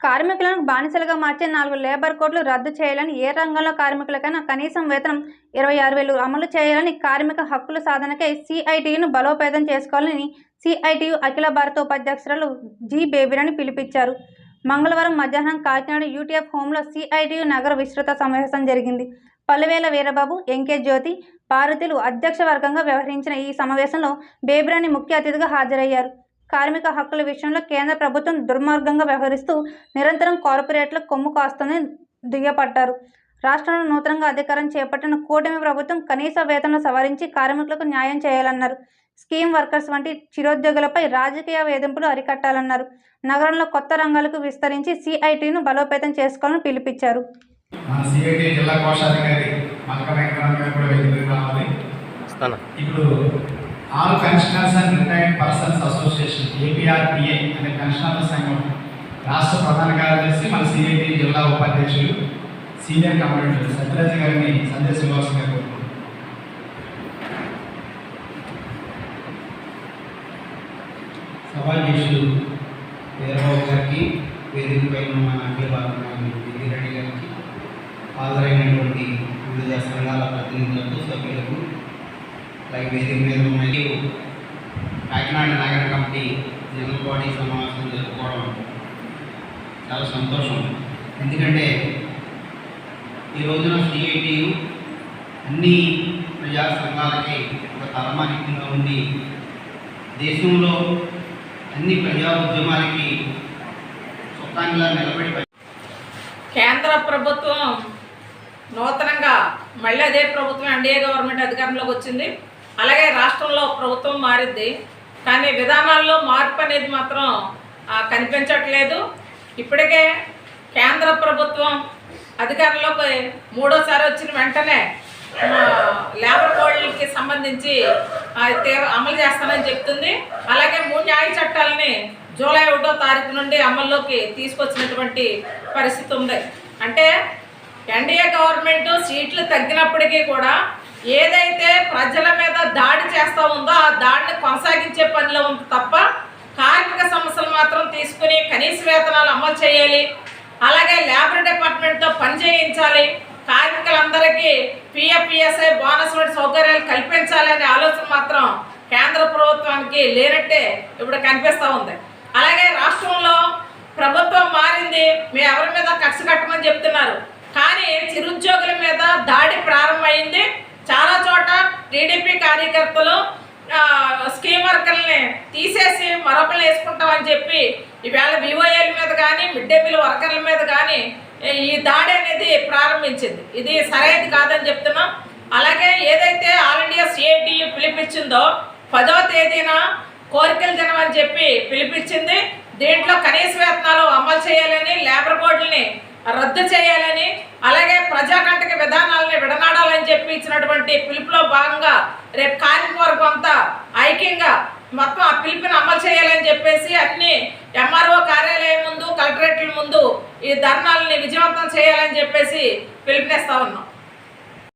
కార్మికులను బానిసలుగా మార్చే నాలుగు లేబర్ కోడ్లు రద్దు చేయాలని ఏ రంగంలో కార్మికులకైనా కనీసం వేతనం ఇరవై ఆరు వేలు అమలు చేయాలని కార్మిక హక్కుల సాధనకై సిఐటియును బలోపేతం చేసుకోవాలని సిఐటియు అఖిల భారత ఉపాధ్యక్షురాలు జి బేబీరాని పిలిపించారు. మంగళవారం మధ్యాహ్నం కాకినాడ యూటీఎఫ్ హోంలో సిఐటియు నగర విస్తృత సమావేశం జరిగింది. పలువేల వీరబాబు ఎంకే జ్యోతి భారతీయులు అధ్యక్ష వర్గంగా వ్యవహరించిన ఈ సమావేశంలో బేబీరాని ముఖ్య అతిథిగా హాజరయ్యారు. కార్మిక హక్కుల విషయంలో కేంద్ర ప్రభుత్వం దుర్మార్గంగా వ్యవహరిస్తూ నిరంతరం కార్పొరేట్ల కొమ్ము కాస్తుందని దుయ్యపట్టారు రాష్ట్రంలో నూతనంగా అధికారం చేపట్టిన కూటమి ప్రభుత్వం కనీస వేతనం సవరించి కార్మికులకు న్యాయం చేయాలన్నారు. స్కీమ్ వర్కర్స్ వంటి చిరోద్యోగులపై రాజకీయ వేధింపులు అరికట్టాలన్నారు. నగరంలో కొత్త రంగాలకు విస్తరించి సిఐటిను బలోపేతం చేసుకోవాలని పిలుపిచ్చారు వస్తాను. ఇప్పుడు all pensioners and retired persons association APRPA అనే పెన్షనర్ల సంఘం. రాష్ట్ర ప్రధాన కార్యదర్శి మన సిఐటి జిల్లా ఉపాధ్యక్షులు సీనియర్ కమాండర్ సత్యరాజ్ గారిని సందేశం ఇవ్వాల్సిందిగా కోరుకుంటున్నాను సభాధ్యక్షులు వీరబాబు గారికి వేదికపై ఉన్న మన అఖిల భారత రెడ్డి గారికి హాజరైనటువంటి వివిధ సంఘాల ప్రతినిధులకు సభ్యులకు అలాగే వేదిక మీరు మరియు కాకినాడ నగర కమిటీ జనరల్ బాడీ సమావేశం జరుపుకోవడం చాలా సంతోషం. ఎందుకంటే ఈ రోజున సిఐటియు అన్ని ప్రజా సంఘాలకి ఒక తలమానికంగా ఉండి దేశంలో అన్ని ప్రజా ఉద్యమాలకి సొంతంగా నిలబడి కేంద్ర ప్రభుత్వం నూతనంగా మళ్ళీ అదే ప్రభుత్వం ఎన్డీఏ గవర్నమెంట్ అధికారంలోకి వచ్చింది. అలాగే రాష్ట్రంలో ప్రభుత్వం మారింది కానీ విధానాల్లో మార్పు అనేది మాత్రం కనిపించట్లేదు. ఇప్పటికే కేంద్ర ప్రభుత్వం అధికారంలోకి మూడోసారి వచ్చిన వెంటనే లేబర్ కోడ్లకి సంబంధించి తీవ్ర అమలు చేస్తానని చెప్తుంది. అలాగే మూడు న్యాయ చట్టాలని జూలై ఒకటో తారీఖు నుండి అమల్లోకి తీసుకొచ్చినటువంటి పరిస్థితి ఉంది. అంటే ఎన్డీఏ గవర్నమెంట్ సీట్లు తగ్గినప్పటికీ కూడా ఏదైతే ప్రజల మీద దాడి చేస్తూ ఉందో ఆ దాడిని కొనసాగించే పనిలో ఉంది తప్ప కార్మిక సమస్యలు మాత్రం తీసుకుని కనీస వేతనాలు అమలు చేయాలి. అలాగే లేబర్ డిపార్ట్మెంట్తో పని చేయించాలి. కార్మికులందరికీ పిఎఫ్పిఎస్ఐ బోనస్ వంటి సౌకర్యాలు కల్పించాలి అనే ఆలోచన మాత్రం కేంద్ర ప్రభుత్వానికి లేనట్టే ఇప్పుడు కనిపిస్తూ ఉంది. అలాగే రాష్ట్రంలో ప్రభుత్వం మారింది. మీ ఎవరి మీద కక్ష కట్టమని చెప్తున్నారు. కానీ చిరుద్యోగుల మీద దాడి ప్రారంభమైంది. టీడీపీ కార్యకర్తలు స్కీమ్ వర్కర్లని తీసేసి మరొకరిని వేసుకుంటామని చెప్పి ఈవేళ వివోఏల మీద కానీ మిడ్ డే మీల్ వర్కర్ల మీద కానీ ఈ దాడి అనేది ప్రారంభించింది. ఇది సరైనది కాదని చెప్తున్నాం. అలాగే ఏదైతే ఆల్ ఇండియా సిఐటి పిలిపించిందో పదో తేదీన కోరికల దినం అని చెప్పి పిలిపించింది. దీంట్లో కనీస వేతనాలు అమలు చేయాలని లేబర్ బోర్డుని రద్దు చేయాలని అలాగే ప్రజాకంటక విధానాలని విడనాడాలని చెప్పి ఇచ్చినటువంటి పిలుపులో భాగంగా రేపు కార్మిక అంతా ఐక్యంగా మొత్తం ఆ పిలుపుని అమలు చేయాలని చెప్పేసి అన్ని ఎంఆర్ఓ కార్యాలయం ముందు కలెక్టరేట్ల ముందు ఈ ధర్నాలని విజయవంతం చేయాలని చెప్పేసి పిలుపునిస్తా ఉన్నాం.